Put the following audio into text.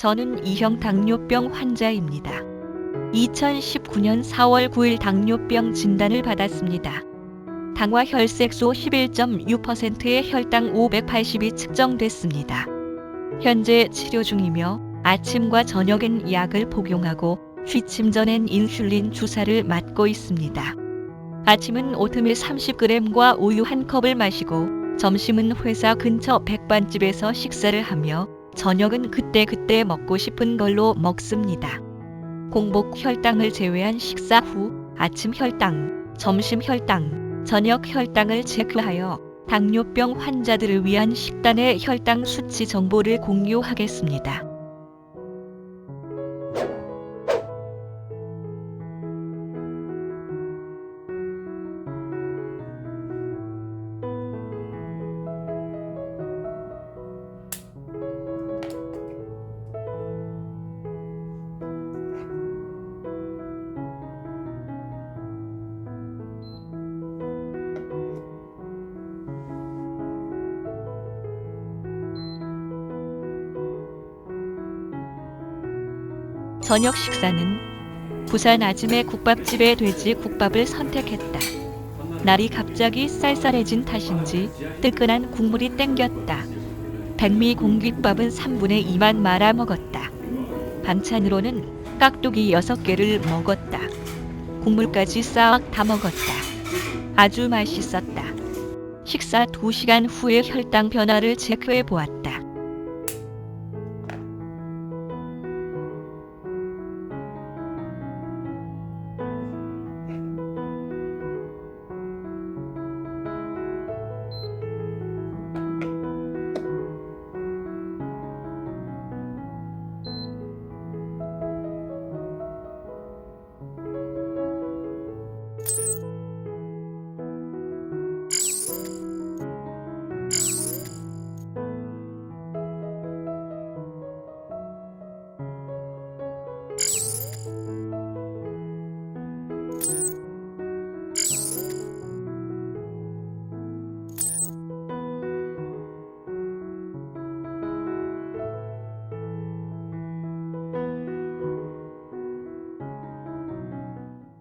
저는 2형 당뇨병 환자입니다. 2019년 4월 9일 당뇨병 진단을 받았습니다. 당화 혈색소 11.6%의 혈당 580이 측정됐습니다. 현재 치료 중이며 아침과 저녁엔 약을 복용하고 취침 전엔 인슐린 주사를 맞고 있습니다. 아침은 오트밀 30g과 우유 한 컵을 마시고 점심은 회사 근처 백반집에서 식사를 하며 저녁은 그때그때 먹고 싶은 걸로 먹습니다. 공복 혈당을 제외한 식사 후 아침 혈당, 점심 혈당, 저녁 혈당을 체크하여 당뇨병 환자들을 위한 식단의 혈당 수치 정보를 공유하겠습니다. 저녁 식사는 부산 아침의 국밥집의 돼지 국밥을 선택했다. 날이 갑자기 쌀쌀해진 탓인지 뜨끈한 국물이 땡겼다. 백미 공깃밥은 3분의 2만 말아 먹었다. 반찬으로는 깍두기 6개를 먹었다. 국물까지 싹 다 먹었다. 아주 맛있었다. 식사 2시간 후에 혈당 변화를 체크해 보았다.